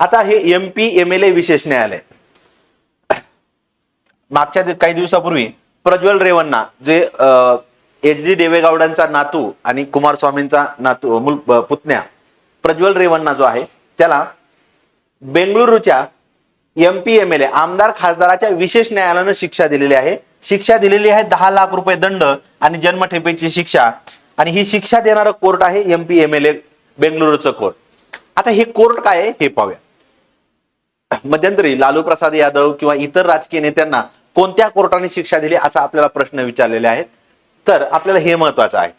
आता हे M P M L A विशेष न्यायालय. मागच्या काही दिवसापूर्वी प्रज्वल रेवन्ना जे एच डी देवेगौडांचा नातू आणि कुमारस्वामींचा नातू मुल पुतण्या प्रज्वल रेवन्ना जो आहे त्याला बेंगळुरूच्या M P M L A आमदार खासदाराच्या विशेष न्यायालयानं शिक्षा दिलेली आहे. शिक्षा दिलेली आहे दहा लाख रुपये दंड आणि जन्मठेपेची शिक्षा. आणि ही शिक्षा देणारं कोर्ट आहे M P M L A बेंगळुरूचं court. आता हे कोर्ट काय आहे हे पाहूया. मध्यंतरी लालू प्रसाद यादव किंवा इतर राजकीय नेत्यांना कोणत्या कोर्टाने शिक्षा दिली असा आपल्याला प्रश्न विचारलेले आहेत. तर आपल्याला हे महत्वाचं आहे.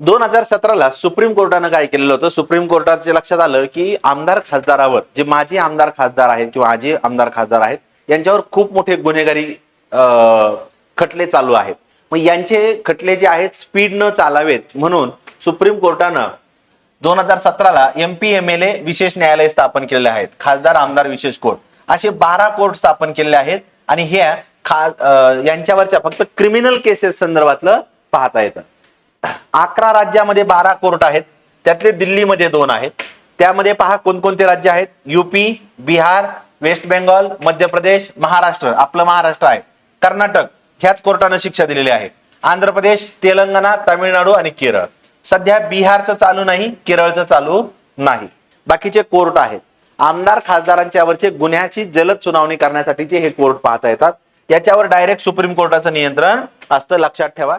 दोन हजार सतराला सुप्रीम कोर्टानं काय केलेलं होतं? सुप्रीम कोर्टाच्या लक्षात आलं की आमदार खासदारावर जे माजी आमदार खासदार आहेत किंवा आजी आमदार खासदार आहेत यांच्यावर खूप मोठे गुन्हेगारी खटले चालू आहेत. मग यांचे खटले जे आहेत स्पीड न चालावेत म्हणून सुप्रीम कोर्टानं दोन हजार सतराला M P M L A विशेष न्यायालय स्थापन केलेले आहेत. खासदार आमदार विशेष कोर्ट. असे बारा कोर्ट स्थापन केलेले आहेत आणि हे खा यांच्यावरच्या फक्त क्रिमिनल केसेस संदर्भातलं पाहता येतं. अकरा राज्यामध्ये बारा कोर्ट आहेत. त्यातले दिल्लीमध्ये दोन आहेत. त्यामध्ये पहा कोणकोणते राज्य आहेत. UP Bihar waste Bengal Madhya Pradesh Maharashtra. आपलं महाराष्ट्र आहे. कर्नाटक. ह्याच कोर्टानं शिक्षा दिलेली आहे. आंध्र प्रदेश तेलंगणा तामिळनाडू आणि केरळ. सध्या बिहारचं चालू नाही केरळचं चालू नाही. बाकीचे कोर्ट आहेत. आमदार खासदारांच्यावरचे गुन्ह्याची जलद सुनावणी करण्यासाठीचे हे कोर्ट पाहता येतात. याच्यावर डायरेक्ट सुप्रीम कोर्टाचं नियंत्रण असतं लक्षात ठेवा.